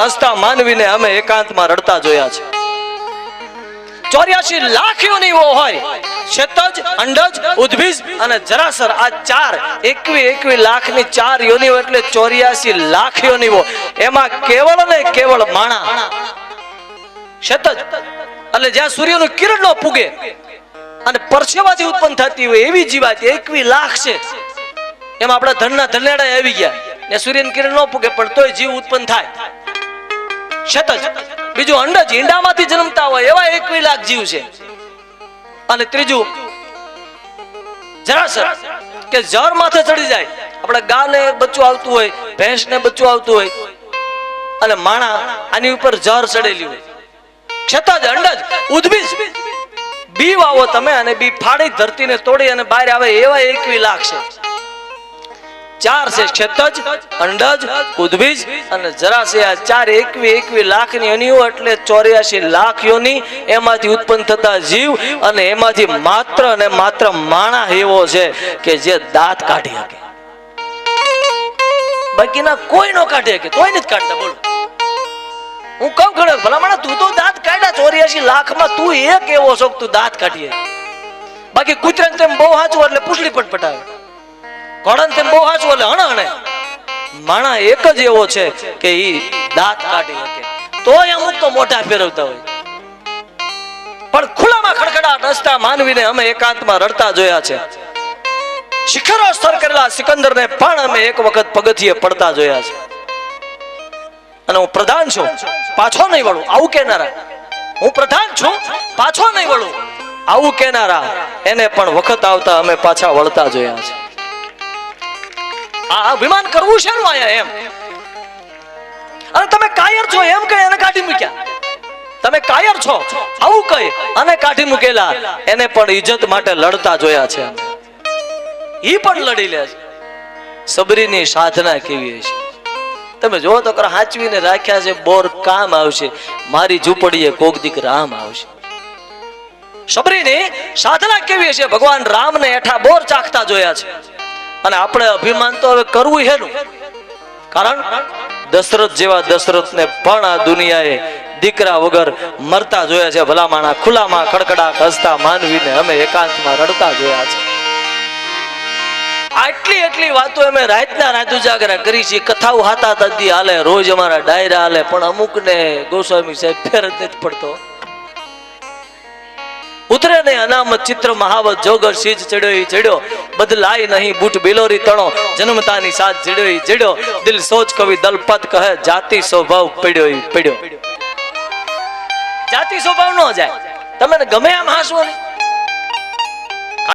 હસતા માનવીને અમે એકાંતમાં રડતા જોયા છે. ચોર્યાસી લાખ યોનિઓ હોય. શેતજ, અંડજ, ઉદ્ભીજ અને જરાસર આ ચાર એકવી એકવી લાખની ચાર યોનિઓ એટલે ચોર્યાસી લાખ યોનિઓ એમાં કેવળ ને કેવળ માણા. શેતજ, એટલે જ્યાં સૂર્યનું કિરણ ન પૂગે અને પરસેવાથી ઉત્પન્ન થતી હોય એવી જીવાત એકવી લાખ છે. એમાં આપણા ધનના ધનેડા આવી ગયા. ને સૂર્યનું કિરણ ન પૂગે પણ તોય જીવ ઉત્પન્ન થાય. શતજ બીજું અંડજ ઈંડામાંથી જન્મતા હોય એવા એકવી લાખ જીવ છે. અને ત્રીજું, જરાસર, કે જર માથે ચડી જાય. આપણે ગાને બચ્ચું આવતું હોય, ભેંસને બચ્ચું આવતું હોય, અને માણા આની ઉપર જર ચડેલી હોય. ક્ષતજ અંડજ ઉદ્ભીજ બી વાવો તમે અને બી ફાડી ધરતીને તોડી અને બહાર આવે એવા એકવી લાખ છે. ચાર છે ક્ષેતજ અંડજ ઉદ્ભીજ અને જરાસે આ ચાર એકવી એકવી લાખની અનિયો એટલે ચોર્યાસી લાખ યોની એમાંથી ઉત્પન્ન થતા જીવ અને એમાંથી માત્ર અને માત્ર માણા એવો છે કે જે દાંત કાઢી શકે. બાકીના કોઈ નો કાઢી શકે કોઈ નથી કાઢતા, બોલો. હું કહું ખડે ભલામણ, તું તો દાંત કાઢ્યા, ચોર્યાસી લાખમાં તું એક એવો છો તું દાંત કાઢીએ બાકી કૂતરાને તેમ બહુ સાચું એટલે પૂછલી પટપટાવે ઘોડાને તેમ બહુ હાચું હણ હણે માણા એક જ એવો છે કે ઈ દાંત કાઢી શકે. તોય અમુક તો મોઢા ફેરવતા હોય. પણ ખુલ્લામાં ખડખડાટ હસતા માનવીને અમે એકાંતમાં રડતા જોયા છે. શિખરો સ્તર કરેલા સિકંદરને પણ અમે એક વખત પગથિયે પડતા જોયા છે. અને હું પ્રધાન છું. પાછો નહીં વળું. આવું કેનારા હું પ્રધાન છું. પાછો નહીં વળું. આવું કેનારા એને પણ વખત આવતા અમે પાછા વળતા જોયા છે. અભિમાન કરવું છે એમ? અને તમે કાયર છો, એમ કહે, એને કાઢી મૂક્યા. તમે કાયર છો, આવું કહી અને કાઢી મૂકેલા. એને પણ ઇજ્જત માટે લડતા જોયા છે. ઈ પણ લડી લે છે. સબરીની સાધના કેવી છે તમે જો તો કરો હાચવીને રાખ્યા છે, બોર કામ આવશે. મારી ઝૂંપડીએ કોક દીક રામ આવશે. સબરીની સાધના કેવી છે ભગવાન રામને એઠા બોર ચાખતા જોયા છે. અને આપણે અભિમાન તો હવે કરવું હેનું. કારણ દશરથ જેવા દશરથને પણ આ દુનિયાએ દીકરા વગર મરતા જોયા છે, ભલામાણા ખુલ્લામાં ખડખડાટ હસતા માનવીને અમે એકાંતમાં રડતા જોયા છે. આટલી એટલી વાતો અમે રાતના રાત ઉજાગરા કરી છે કથાઓ હાતા તદ્દી હાલે, રોજ અમારા ડાયરા હાલે, પણ અમુક ને ગોસ્વામી સાહેબ ફેર નથી પડતો. ઉતરે ને અનામત ચિત્ર મહાવત જોગર સીજ ચડ્યો ચડ્યો. બદલાય નહીં બૂટ બિલોરી તણો. જન્મતાની સાથ જડ્યો જડ્યો દિલ સોચ કવિ દલપત કહે, જાતિ સ્વભાવ પડ્યો ઈ પડ્યો. જાતિ સ્વભાવ નો જાય. તમે ગમે આમ હાંસવો નહીં